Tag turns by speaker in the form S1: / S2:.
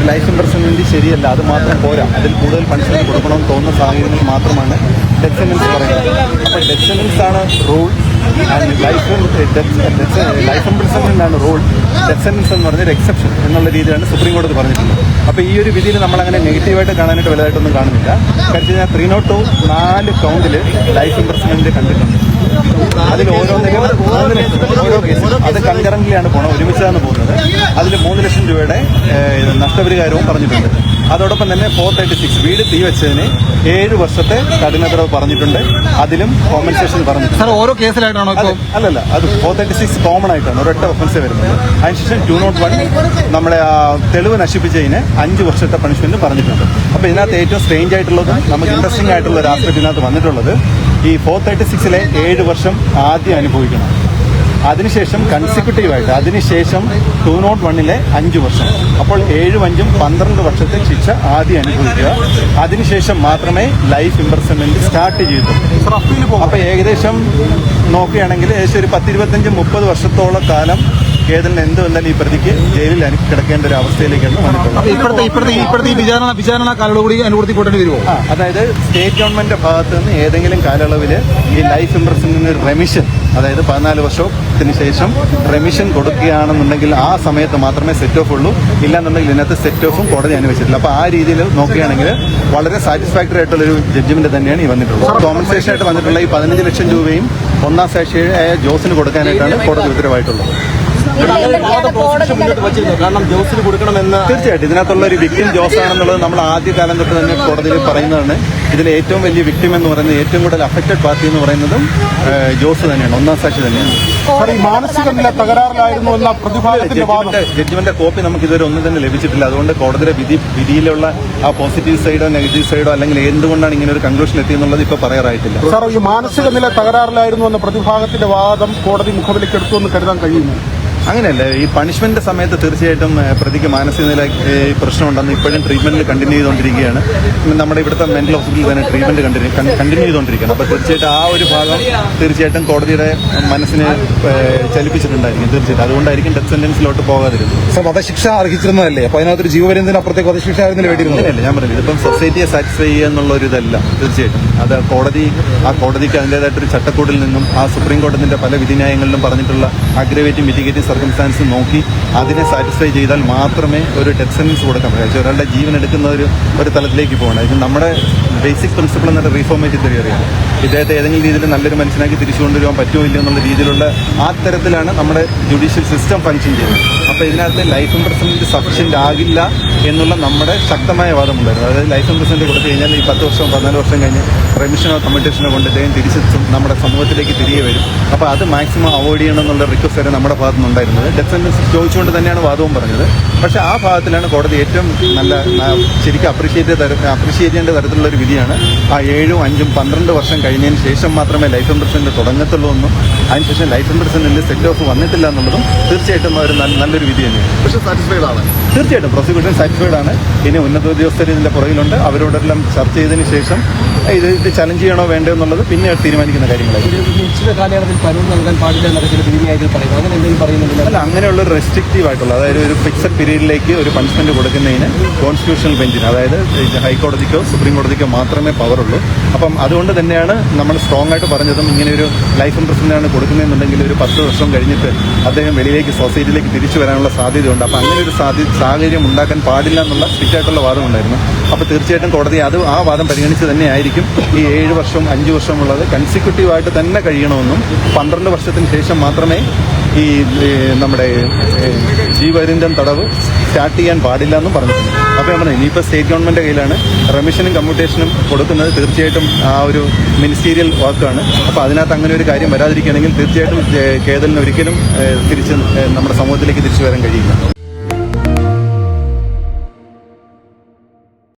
S1: ഒരു life imprisonment ശരിയല്ല. അത് മാത്രം പോരാ. അതിൽ കൂടുതൽ പണിഷ്മെന്റ് കൊടുക്കണമെന്ന് തോന്നുന്ന സാഹചര്യങ്ങൾ മാത്രമാണ് ഡെത്ത് സെന്റൻസ് പറയുന്നത്. അപ്പോൾ ഡെത്ത് സെന്റൻസ് ആണ് റൂൾ ലൈഫ് ലൈഫ് ഇംപ്രസ്മെന്റ് ആണ് റൂൾ ഡെത്ത് സെൻസ് എന്ന് പറഞ്ഞൊരു എക്സെപ്ഷൻ എന്നുള്ള രീതിയിലാണ് സുപ്രീം കോടതി പറഞ്ഞിട്ടുള്ളത്. അപ്പോൾ ഈ ഒരു വിധിയിൽ നമ്മൾ അങ്ങനെ നെഗറ്റീവായിട്ട് കാണാനായിട്ട് വലുതായിട്ടൊന്നും കാണുന്നില്ല. കാരണം ഞാൻ ത്രീ നോട്ട് ടു നാല് കൗണ്ടിൽ ലൈഫ് ഇംപ്രസ്മെന്റ് കണ്ടിട്ടുണ്ട്. അതിൽ ലക്ഷം ഓരോ കേസ് അത് കൺകറന്റിലാണ് പോണത് ഒരുമിച്ചാണ് പോകുന്നത്. അതിൽ മൂന്ന് ലക്ഷം രൂപയുടെ നഷ്ടപരിഹാരവും പറഞ്ഞിട്ടുണ്ട്. അതോടൊപ്പം തന്നെ ഫോർ തേർട്ടി സിക്സ് വീട് തീ വെച്ചതിന് ഏഴ് വർഷത്തെ കഠിനതടവ് പറഞ്ഞിട്ടുണ്ട്. അതിലും കോമ്പൻസേഷൻ പറഞ്ഞിട്ടുണ്ട്.
S2: ഓരോ കേസിലായിട്ടാണോ
S1: അല്ലല്ല അത് ഫോർ തേർട്ടി സിക്സ് കോമൺ ആയിട്ടാണ്. ഒരൊറ്റ ഒഫൻസ് വരുന്നത്. അതിനുശേഷം ടു നോട്ട് വൺ നമ്മളെ തെളിവ് നശിപ്പിച്ചതിന് അഞ്ച് വർഷത്തെ പണിഷ്മെന്റ് പറഞ്ഞിട്ടുണ്ട്. അപ്പോൾ ഇതിനകത്ത് ഏറ്റവും സ്ട്രേഞ്ച് ആയിട്ടുള്ളതും നമുക്ക് ഇൻട്രസ്റ്റിംഗ് ആയിട്ടുള്ള ഒരു ആസ്പെക്ട് ഇതിനകത്ത് വന്നിട്ടുള്ളത് ഈ ഫോർ തേർട്ടി സിക്സിലെ ഏഴ് വർഷം ആദ്യം അനുഭവിക്കണം. അതിനുശേഷം കൺസിക്യൂട്ടീവായിട്ട് അതിനുശേഷം ടു നോട്ട് വണ്ണിലെ അഞ്ച് വർഷം. അപ്പോൾ ഏഴും അഞ്ചും പന്ത്രണ്ട് വർഷത്തെ ശിക്ഷ ആദ്യം അനുഭവിക്കുക. അതിനുശേഷം മാത്രമേ ലൈഫ് ഇംപ്രസ്മെന്റ് സ്റ്റാർട്ട് ചെയ്തിട്ടുള്ളൂ അപ്പൊ ഏകദേശം നോക്കുകയാണെങ്കിൽ ഏകദേശം ഒരു പത്തിരുപത്തഞ്ച് മുപ്പത് വർഷത്തോളം കാലം കേരളിന് എന്ത് വന്നാലും ഈ പ്രതിക്ക് ജയിലിൽ കിടക്കേണ്ട ഒരു അവസ്ഥയിലേക്കാണ് വന്നിട്ടുള്ളത്. അതായത് സ്റ്റേറ്റ് ഗവൺമെന്റിന്റെ ഭാഗത്ത് നിന്ന് ഏതെങ്കിലും കാലയളവിൽ ഈ ലൈഫ് ഇംപ്രസ്മെന്റിന് റെമിഷൻ അതായത് പതിനാല് വർഷത്തിന് ശേഷം റെമിഷൻ കൊടുക്കുകയാണെന്നുണ്ടെങ്കിൽ ആ സമയത്ത് മാത്രമേ സെറ്റ് ഓഫ് ഉള്ളൂ. ഇല്ലാന്നുണ്ടെങ്കിൽ ഇതിനകത്ത് സെറ്റ് ഓഫും കോടതി അനുവദിച്ചിട്ടില്ല അപ്പോൾ ആ രീതിയിൽ നോക്കുകയാണെങ്കിൽ വളരെ സാറ്റിസ്ഫാക്ടറി ആയിട്ടുള്ള ഒരു ജഡ്ജ്മെന്റ് തന്നെയാണ് ഈ വന്നിട്ടുള്ളത്. കോമ്പൻസേഷൻ ആയിട്ട് വന്നിട്ടുള്ള ഈ പതിനഞ്ച് ലക്ഷം രൂപയും ഒന്നാം സാക്ഷിയായ ജോസിന് കൊടുക്കാനായിട്ടാണ് കോടതി ഉത്തരവായിട്ടുള്ളത്. തീർച്ചയായിട്ടും. ഇതിനകത്തുള്ള ഒരു വിക്ടിം ജോസ് ആണെന്നുള്ളത് നമ്മൾ ആദ്യ കാലം തൊട്ട് തന്നെ കോടതിയിൽ പറയുന്നതാണ്. ഇതിൽ ഏറ്റവും വലിയ വിക്ടിം എന്ന് പറയുന്നത് ഏറ്റവും കൂടുതൽ അഫക്റ്റഡ് പാർട്ടി എന്ന് പറയുന്നതും ജോസ് തന്നെയാണ്. ഒന്നാം സാക്ഷി തന്നെയാണ്.
S3: സാർ ഈ മാനസിക നില തകരാറിലായിരുന്നു എന്ന പ്രതിഭാഗത്തിന്റെ വാദം
S1: ജഡ്ജിമെന്റ് ജഡ്ജിമെന്റ് കോപ്പി നമുക്ക് ഇതുവരെ ഒന്നും തന്നെ ലഭിച്ചിട്ടില്ല. അതുകൊണ്ട് കോടതിയുടെ വിധി വിധിയിലുള്ള ആ പോസിറ്റീവ് സൈഡോ നെഗറ്റീവ് സൈഡോ അല്ലെങ്കിൽ എന്തുകൊണ്ടാണ് ഇങ്ങനെ ഒരു കൺക്ലൂഷൻ എത്തിയെന്നുള്ളത് ഇപ്പൊ പറയാറായിട്ടില്ല.
S3: സാർ ഈ മാനസിക നില തകരാറിലായിരുന്നു എന്ന പ്രതിഭാഗത്തിന്റെ വാദം കോടതി മുഖവിലേക്ക് എടുത്തു എന്ന് കരുതാൻ കഴിയുന്നു
S1: അങ്ങനെയല്ല? ഈ പണിഷ്മെന്റ് സമയത്ത് തീർച്ചയായിട്ടും പ്രതിക്ക് മാനസിക നില പ്രശ്നം ഉണ്ടെന്ന് ഇപ്പോഴും ട്രീറ്റ്മെന്റിൽ കണ്ടിന്യൂ ചെയ്തുകൊണ്ടിരിക്കുകയാണ്. നമ്മുടെ ഇവിടുത്തെ മെന്റൽ ഹോസ്പിറ്റലിൽ തന്നെ ട്രീറ്റ്മെന്റ് കണ്ടിന്യൂ ചെയ്തുകൊണ്ടിരിക്കുകയാണ്. അപ്പോൾ തീർച്ചയായിട്ടും ആ ഒരു ഭാഗം തീർച്ചയായിട്ടും കോടതിയുടെ മനസ്സിനെ ചലിപ്പിച്ചിട്ടുണ്ടായിരിക്കും തീർച്ചയായിട്ടും. അതുകൊണ്ടായിരിക്കും ഡെത്ത് സെന്റൻസിലോട്ട് പോകാതിരുന്നത്.
S2: സാർ വധശിക്ഷ അർഹിച്ചിരുന്നതല്ലേ? അപ്പൊ അതിനകത്തൊരു ജീവപര്യന്തത്തിന് അപ്പുറത്തേക്ക് വധശിക്ഷ ആയിരുന്നില്ല
S1: വേണ്ടിയിരുന്നില്ല ഞാൻ പറഞ്ഞില്ല ഇതിപ്പം സൊസൈറ്റിയെ സാറ്റിസ്ഫൈ ചെയ്യുക എന്നുള്ള ഒരു ഇതല്ല തീർച്ചയായിട്ടും. അത് കോടതി ആ കോടതിക്ക് അതിന്റെതായിട്ടൊരു ചട്ടക്കൂടിൽ നിന്നും ആ സുപ്രീം കോടതിന്റെ പല വിധിന്യായങ്ങളിലും പറഞ്ഞിട്ടുള്ള അഗ്രവേറ്റും മിറ്റിഗേറ്റിംഗ് സർക്കംസ്റ്റാൻസ് നോക്കി അതിനെ സാറ്റിസ്ഫൈ ചെയ്താൽ മാത്രമേ ഒരു ഡെത്ത് സെൻസ് കൊടുക്കാൻ പറ്റൂ ഒരാളുടെ ജീവൻ എടുക്കുന്ന ഒരു ഒരു തലത്തിലേക്ക് പോകണം. ഇത് നമ്മുടെ ബേസിക് പ്രിൻസിപ്പിൾ എന്നൊരു റീഫോർമേറ്റീവ് തിയറിയാണ് ഇദ്ദേഹത്തെ ഏതെങ്കിലും രീതിയിൽ നല്ലൊരു മനുഷ്യനാക്കി തിരിച്ചു കൊണ്ടുവരാൻ പറ്റുമോ ഇല്ലയോ എന്നുള്ള രീതിയിലുള്ള ആ തരത്തിലാണ് നമ്മുടെ ജുഡീഷ്യൽ സിസ്റ്റം ഫങ്ഷൻ ചെയ്യുന്നത്. അപ്പോൾ ഇതിനകത്ത് ലൈഫ് ഇംപ്രസ്മെന്റ് സഫീഷ്യന്റ് ആകില്ല എന്നുള്ള നമ്മുടെ ശക്തമായ വാദമുണ്ടായിരുന്നു. അതായത് ലൈഫ് ഇംപ്രസ്മെന്റ് കൊടുത്തു കഴിഞ്ഞാൽ ഈ പത്ത് വർഷം പതിനാല് വർഷം കഴിഞ്ഞ് റെമിഷനോ കമ്മിറ്റേഷനോ കൊണ്ട് ഇദ്ദേഹം തിരിച്ചെത്തും നമ്മുടെ സമൂഹത്തിലേക്ക് തിരികെ വരും. അപ്പോൾ അത് മാക്സിമം അവോയ്ഡ് ചെയ്യണം എന്നുള്ള റിക്വസ്റ്റ് വരെ നമ്മുടെ ഭാഗത്തു നിന്നുണ്ടായിരുന്നത് ഡെത്ത് സെന്റൻസ് ചോദിച്ചുകൊണ്ട് തന്നെയാണ് വാദവും പറഞ്ഞത്. പക്ഷേ ആ ഭാഗത്തിലാണ് കോടതി ഏറ്റവും നല്ല ശരിക്കും അപ്രീഷിയേറ്റ് തര അപ്രീഷിയേറ്റ് ചെയ്യേണ്ട തരത്തിലുള്ള ഒരു വിധിയാണ്. ആ ഏഴും അഞ്ചും പന്ത്രണ്ട് വർഷം കഴിഞ്ഞതിന് ശേഷം മാത്രമേ ലൈഫ് ഇംപ്രസ്മെന്റ് തുടങ്ങത്തുള്ളൂ എന്നും അതിനുശേഷം ലൈഫ് ഇംപ്രസ്മെന്റിൽ സെറ്റ് ഓഫ് വന്നിട്ടില്ല എന്നുള്ളതും തീർച്ചയായിട്ടും ഒരു നല്ല- നല്ലൊരു വിധി തന്നെയാണ്
S4: പക്ഷേ സാറ്റിസ്ഫൈഡ് ആണ്.
S1: തീർച്ചയായിട്ടും പ്രോസിക്യൂഷൻ സാറ്റിസ്ഫൈഡ് ആണ്. ഇനി ഉന്നത ഉദ്യോഗസ്ഥർ ഇതിന്റെ പുറകിലുണ്ട്. അവരോടെല്ലാം ചർച്ച ചെയ്തതിന് ശേഷം ഇത് ഇത് ചലഞ്ച് ചെയ്യണോ വേണ്ടോ എന്നുള്ളത് പിന്നെ തീരുമാനിക്കുന്ന കാര്യങ്ങളായിരിക്കും.
S4: നിശ്ചിത കാലയളവിൽ പരോൾ നൽകാൻ പാടില്ല എന്നൊക്കെ ചില വിധിന്യായത്തിൽ പറയുന്നു അങ്ങനെ എന്തെങ്കിലും
S1: അല്ല അങ്ങനെയുള്ള ഒരു റെസ്ട്രിക്റ്റീവ് ആയിട്ടുള്ള അതായത് ഒരു ഫിക്സഡ് പീരീഡിലേക്ക് ഒരു പണിഷ്മെന്റ് കൊടുക്കുന്നതിന് കോൺസ്റ്റിറ്റ്യൂഷണൽ ബെഞ്ചിന് അതായത് ഹൈക്കോടതിക്കോ സുപ്രീം കോടതിക്കോ മാത്രമേ പവർ ഉള്ളൂ. അപ്പം അതുകൊണ്ട് തന്നെയാണ് നമ്മൾ സ്ട്രോങ് ആയിട്ട് പറഞ്ഞതും ഇങ്ങനെ ഒരു ലൈഫ് ഇംപ്രസ്മെന്റ് ആണ് കൊടുക്കുന്നതെന്നുണ്ടെങ്കിൽ ഒരു പത്ത് വർഷം കഴിഞ്ഞിട്ട് അദ്ദേഹം വെളിയിലേക്ക് സൊസൈറ്റിയിലേക്ക് തിരിച്ചു വരാനുള്ള സാധ്യതയുണ്ട്. അപ്പം അങ്ങനെ ഒരു സാധ്യ സാഹചര്യം ഉണ്ടാക്കാൻ പാടില്ല എന്നുള്ള സ്ട്രിക്റ്റ് ആയിട്ടുള്ള വാദം ഉണ്ടായിരുന്നു അപ്പോൾ തീർച്ചയായിട്ടും കോടതി അത് ആ വാദം പരിഗണിച്ച് തന്നെയായിരിക്കും ഈ ഏഴ് വർഷം അഞ്ച് വർഷമുള്ളത്. കൺസിക്യൂട്ടീവായിട്ട് കൺസിക്യൂട്ടീവ് തന്നെ കഴിയണമെന്നും പന്ത്രണ്ട് വർഷത്തിന് ശേഷം മാത്രമേ ഈ നമ്മുടെ ഏ, ജീവപര്യന്തം തടവ് സ്റ്റാർട്ട് ചെയ്യാൻ പാടില്ല എന്നും പറഞ്ഞിട്ടുണ്ട്. അപ്പോൾ ഞാൻ പറഞ്ഞു ഇനിയിപ്പോൾ സ്റ്റേറ്റ് ഗവൺമെന്റ് കയ്യിലാണ് റെമിഷനും കമ്മ്യൂട്ടേഷനും കൊടുക്കുന്നത് തീർച്ചയായിട്ടും ആ ഒരു മിനിസ്റ്റീരിയൽ വർക്കാണ് അപ്പോൾ അതിനകത്ത് അങ്ങനെ ഒരു കാര്യം വരാതിരിക്കുകയാണെങ്കിൽ തീർച്ചയായിട്ടും കേതലിന് ഒരിക്കലും തിരിച്ച് നമ്മുടെ സമൂഹത്തിലേക്ക് തിരിച്ചു വരാൻ കഴിയില്ല.